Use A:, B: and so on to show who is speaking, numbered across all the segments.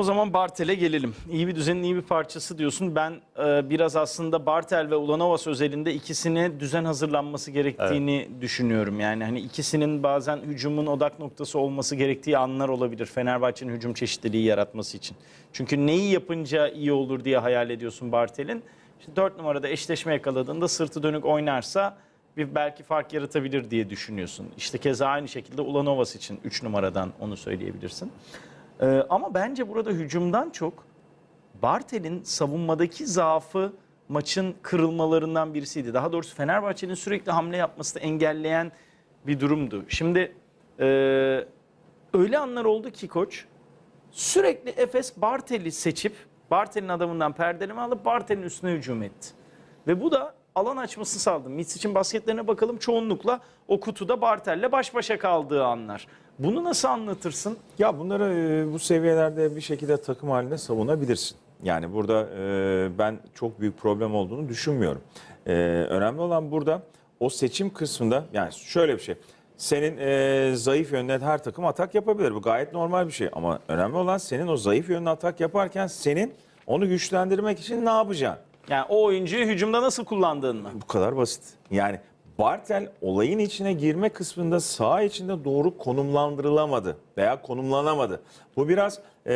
A: O zaman Bartel'e gelelim. İyi bir düzenin iyi bir parçası diyorsun. Ben e, biraz aslında Bartel ve Ulanovas özelinde ikisine düzen hazırlanması gerektiğini düşünüyorum. Yani hani ikisinin bazen hücumun odak noktası olması gerektiği anlar olabilir. Fenerbahçe'nin hücum çeşitliliği yaratması için. Çünkü neyi yapınca iyi olur diye hayal ediyorsun Bartel'in. İşte 4 numarada eşleşme yakaladığında sırtı dönük oynarsa bir belki fark yaratabilir diye düşünüyorsun. İşte keza aynı şekilde Ulanovas için 3 numaradan onu söyleyebilirsin. Ee, ama bence burada hücumdan çok Bartel'in savunmadaki zaafı maçın kırılmalarından birisiydi. Daha doğrusu Fenerbahçe'nin sürekli hamle yapmasını engelleyen bir durumdu. Şimdi e, öyle anlar oldu ki koç sürekli Efes Bartel'i seçip Bartel'in adamından perdeleme alıp Bartel'in üstüne hücum etti. Ve bu da alan açması sağladı. Mitsic'in basketlerine bakalım çoğunlukla o kutuda Bartel'le baş başa kaldığı anlar. Bunu nasıl anlatırsın?
B: Ya bunları e, bu seviyelerde bir şekilde takım halinde savunabilirsin. Yani burada e, ben çok büyük problem olduğunu düşünmüyorum. E, önemli olan burada o seçim kısmında yani şöyle bir şey. Senin e, zayıf yönüne her takım atak yapabilir. Bu gayet normal bir şey. Ama önemli olan senin o zayıf yönüne atak yaparken senin onu güçlendirmek için ne yapacaksın?
A: Yani o oyuncuyu hücumda nasıl kullandığın mı?
B: Bu kadar basit. Yani Bartel olayın içine girme kısmında sağ içinde doğru konumlandırılamadı veya konumlanamadı. Bu biraz e,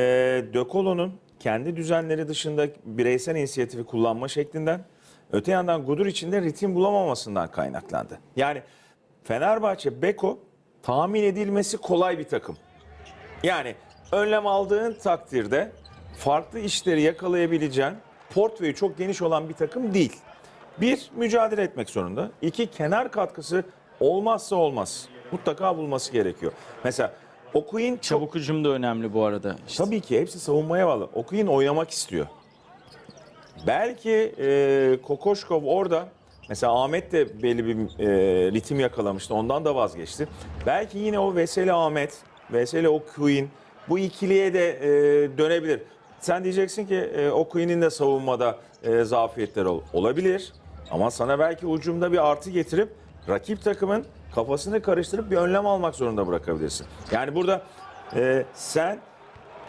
B: De Colo'nun kendi düzenleri dışında bireysel inisiyatifi kullanma şeklinden öte yandan Gudur içinde ritim bulamamasından kaynaklandı. Yani Fenerbahçe Beko tahmin edilmesi kolay bir takım. Yani önlem aldığın takdirde farklı işleri yakalayabileceğin portföyü çok geniş olan bir takım değil. Bir, mücadele etmek zorunda. İki, kenar katkısı olmazsa olmaz. Mutlaka bulması gerekiyor. Mesela Okuyun çok
A: Çabuk hücum da önemli bu arada. İşte
B: Tabii ki hepsi savunmaya bağlı. Okuyun oynamak istiyor. Belki e, Kokoşkov orada mesela Ahmet de belli bir e, ritim yakalamıştı. Ondan da vazgeçti. Belki yine o Veseli Ahmet, Veseli Okuyun bu ikiliye de e, dönebilir. Sen diyeceksin ki e, Okuyun'un de savunmada e, zafiyetleri ol- olabilir. Ama sana belki ucumda bir artı getirip rakip takımın kafasını karıştırıp bir önlem almak zorunda bırakabilirsin. Yani burada e, sen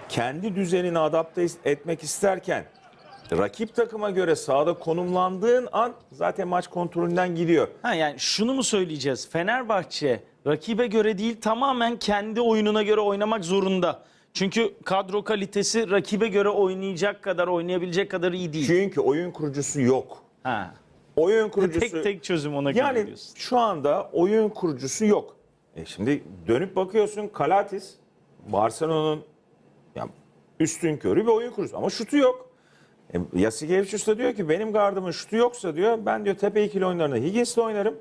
B: kendi düzenini adapte etmek isterken rakip takıma göre sahada konumlandığın an zaten maç kontrolünden gidiyor.
A: Ha yani şunu mu söyleyeceğiz? Fenerbahçe rakibe göre değil tamamen kendi oyununa göre oynamak zorunda. Çünkü kadro kalitesi rakibe göre oynayacak kadar, oynayabilecek kadar iyi değil.
B: Çünkü oyun kurucusu yok.
A: Ha.
B: Oyun kurucusu
A: Tek tek çözüm ona göre
B: yani
A: diyorsun.
B: şu anda oyun kurucusu yok. E şimdi dönüp bakıyorsun Kalatis Barcelona'nın ya üstün körü bir oyun kurucusu ama şutu yok. E, Yasikevicius da diyor ki benim gardımın şutu yoksa diyor ben diyor tepe ikili oyunlarında Higgins'le oynarım.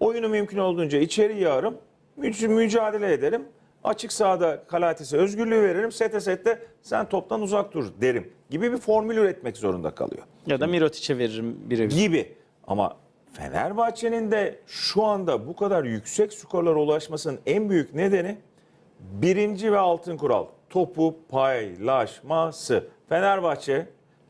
B: Oyunu mümkün olduğunca içeri yağarım. müc- mücadele ederim. Açık sahada Kalatis'e özgürlüğü veririm. Sete sette sen toptan uzak dur derim. Gibi bir formül üretmek zorunda kalıyor
A: Ya da Mirotic'e veririm birebir.
B: gibi. Ama Fenerbahçe'nin de şu anda bu kadar yüksek skorlara ulaşmasının en büyük nedeni birinci ve altın kural. Topu paylaşması. Fenerbahçe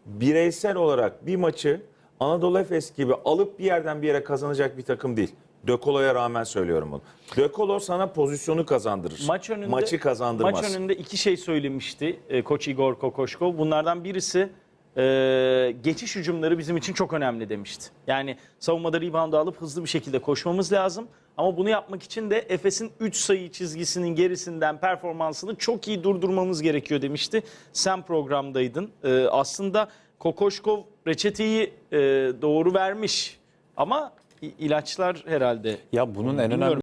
B: bireysel olarak bir maçı Anadolu Efes gibi alıp bir yerden bir yere kazanacak bir takım değil. Dökolo'ya rağmen söylüyorum bunu. Dökolo sana pozisyonu kazandırır.
A: Maç önünde
B: Maçı kazandırmaz.
A: Maç önünde iki şey söylemişti e, koç Igor Kokoşkov. Bunlardan birisi e, geçiş hücumları bizim için çok önemli demişti. Yani savunmada reboundu alıp hızlı bir şekilde koşmamız lazım. Ama bunu yapmak için de Efes'in 3 sayı çizgisinin gerisinden performansını çok iyi durdurmamız gerekiyor demişti. Sen programdaydın. E, aslında Kokoşkov reçeteyi e, doğru vermiş. Ama ilaçlar herhalde.
C: Ya bunun en önemli